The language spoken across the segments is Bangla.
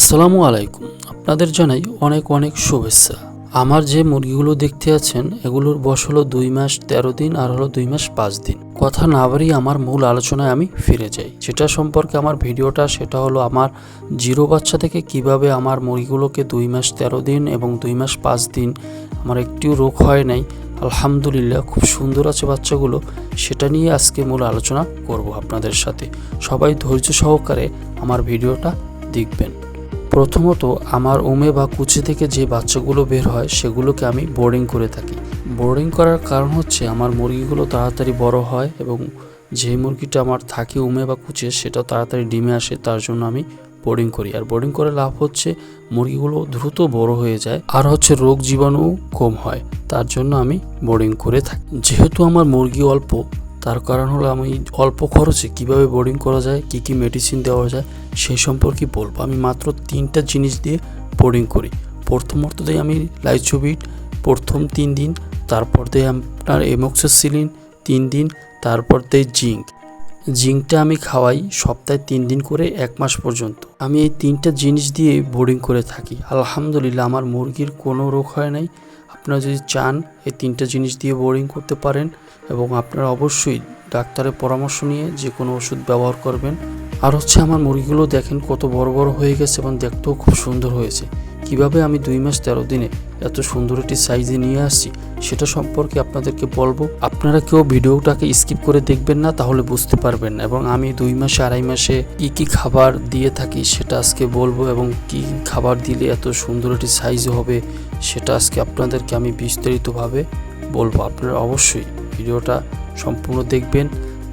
আসসালামু আলাইকুম। আপনাদের জানাই অনেক অনেক শুভেচ্ছা। আমার যে মুরগিগুলো দেখতে আছেন, এগুলোর বয়স হলো দুই মাস তেরো দিন আর হলো দুই মাস পাঁচ দিন। কথা না বাড়িয়ে আমার মূল আলোচনায় আমি ফিরে যাই। যেটা সম্পর্কে আমার ভিডিওটা, সেটা হলো আমার জিরো বাচ্চা থেকে কীভাবে আমার মুরগিগুলোকে দুই মাস তেরো দিন এবং দুই মাস পাঁচ দিন আমার একটিও রোগ হয় নাই, আলহামদুলিল্লাহ খুব সুন্দর আছে বাচ্চাগুলো, সেটা নিয়ে আজকে মূল আলোচনা করব আপনাদের সাথে। সবাই ধৈর্য সহকারে আমার ভিডিওটা দেখবেন। প্রথমত আমার উমে বা কুচি থেকে যে বাচ্চাগুলো বের হয়, সেগুলোকে আমি বোর্ডিং করে থাকি। বোর্ডিং করার কারণ হচ্ছে আমার মুরগিগুলো তাড়াতাড়ি বড় হয় এবং যে মুরগিটা আমার থাকে উমে বা কুচে, সেটা তাড়াতাড়ি ডিমে আসে, তার জন্য আমি বোর্ডিং করি। আর বোর্ডিং করে লাভ হচ্ছে মুরগিগুলো দ্রুত বড় হয়ে যায়, আর হচ্ছে রোগ জীবাণু কম হয়, তার জন্য আমি বোর্ডিং করে থাকি। যেহেতু আমার মুরগি অল্প তার কারণ হলো আমি অল্প খরচে কীভাবে বোর্ডিং করা যায়, কি কি মেডিসিন দেওয়া যায় সেই সম্পর্কে বলব। আমি মাত্র তিনটা জিনিস দিয়ে বোর্ডিং করি। প্রথমত দেয় আমি লাইচোবিট প্রথম তিন দিন, তারপর দেয় আপনার এমক্সিলিন তিন দিন, তারপর দেয় জিঙ্ক জিঙ্কটা আমি খাওয়াই সপ্তাহে তিন দিন করে এক মাস পর্যন্ত। আমি এই তিনটা জিনিস দিয়ে বোর্ডিং করে থাকি। আলহামদুলিল্লাহ, আমার মুরগির কোনো রোগ হয় নাই। আপনারা যদি চান এই তিনটা জিনিস দিয়ে বোর্ডিং করতে পারেন এবং আপনারা অবশ্যই ডাক্তারের পরামর্শ নিয়ে যে কোনো ওষুধ ব্যবহার করবেন। আর হচ্ছে আমার মুরগিগুলো দেখেন কত বড় বড় হয়ে গেছে এবং দেখতেও খুব সুন্দর হয়েছে। কীভাবে আমি দুই মাস তেরো দিনে এত সুন্দর একটি সাইজে নিয়ে আসছি, সেটা সম্পর্কে আপনাদেরকে বলব। আপনারা কেউ ভিডিওটাকে স্কিপ করে দেখবেন না, তাহলে বুঝতে পারবেন না এবং আমি দুই মাসে, আড়াই মাসে কি কি খাবার দিয়ে থাকি সেটা আজকে বলব এবং কি খাবার দিলে এত সুন্দর একটি সাইজ হবে সেটা আজকে আপনাদেরকে আমি বিস্তারিতভাবে বলব। আপনারা অবশ্যই ভিডিওটা সম্পূর্ণ দেখবেন,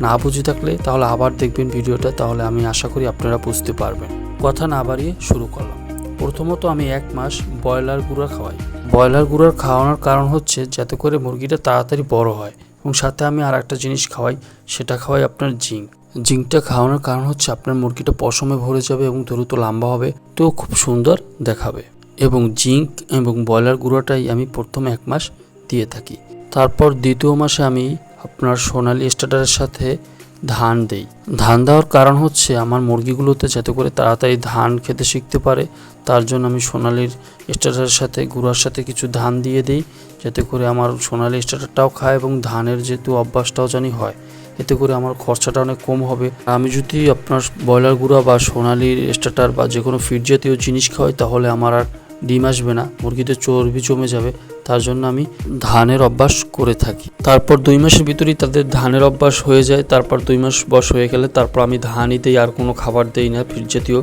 না বুঝে থাকলে তাহলে আবার দেখবেন ভিডিওটা, তাহলে আমি আশা করি আপনারা বুঝতে পারবেন। কথা না বাড়িয়ে শুরু করলাম। প্রথমত আমি এক মাস ব্রয়লার গুঁড়া খাওয়াই। ব্রয়লার গুঁড়ার খাওয়ানোর কারণ হচ্ছে যাতে করে মুরগিটা তাড়াতাড়ি বড় হয় এবং সাথে আমি আর একটা জিনিস খাওয়াই, সেটা খাওয়াই আপনার জিঙ্ক। জিঙ্কটা খাওয়ানোর কারণ হচ্ছে আপনার মুরগিটা পশমে ভরে যাবে এবং দ্রুত লম্বা হবে, তো খুব সুন্দর দেখাবে। এবং জিঙ্ক এবং ব্রয়লার গুঁড়োটাই আমি প্রথম এক মাস দিয়ে থাকি। তারপর দ্বিতীয় মাসে আমি আপনার সোনালি স্টার্টারের সাথে ধান দেই। ধান দেওয়ার কারণ হচ্ছে আমার মুরগিগুলোতে যাতে করে তাড়াতাড়ি ধান খেতে শিখতে পারে, তার জন্য আমি সোনালির স্টার্টারের সাথে, গুঁড়ার সাথে কিছু ধান দিয়ে দিই, যাতে করে আমার সোনালি স্টার্টারটাও খায় এবং ধানের যেহেতু অভ্যাসটাও জানি হয়, এতে করে আমার খরচাটা অনেক কম হবে। আমি যদি আপনার ব্রয়লার গুঁড়া বা সোনালির স্টার্টার বা যে কোনো ফিড জাতীয় জিনিস খাওয়াই, তাহলে আমার আর ডিম আসবে না, মুরগিতে চর্বি জমে যাবে, তার জন্য আমি ধানের অভ্যাস করে থাকি। তারপর দুই মাসের ভিতরেই তাদের ধানের অভ্যাস হয়ে যায়, তারপর দুই মাস বয়স হয়ে গেলে তারপর আমি ধানই দিই আর কোনো খাবার দেই না, ফিড জাতীয়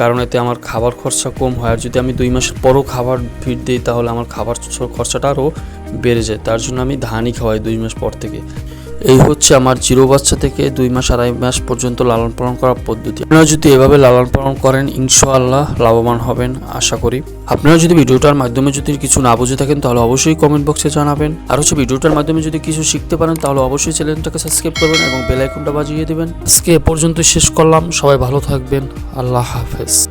কারণ এতে আমার খাবার খরচা কম হয়। আর যদি আমি দুই মাসের পরও খাবার, ফিড দিই, তাহলে আমার খাবার খরচাটা আরও বেড়ে যায়। তার জন্য আমি ধানই খাওয়াই দুই মাস পর থেকে। এই হচ্ছে আমার জিরো বাচ্চা থেকে দুই মাস আড়াই মাস পর্যন্ত লালন পালন করার পদ্ধতি। আপনারা যদি এভাবে লালন পালন করেন, ইনশাআল্লাহ লাভবান হবেন, আশা করি। আপনারা যদি ভিডিওটার মাধ্যমে যদি কিছু না বুঝে থাকেন, তাহলে অবশ্যই কমেন্ট বক্সে জানাবেন। আর হচ্ছে ভিডিওটার মাধ্যমে যদি কিছু শিখতে পারেন, তাহলে অবশ্যই চ্যানেলটাকে সাবস্ক্রাইব করবেন এবং বেল আইকনটা বাজিয়ে দেবেন। আজকে এ পর্যন্ত শেষ করলাম। সবাই ভালো থাকবেন। আল্লাহ হাফেজ।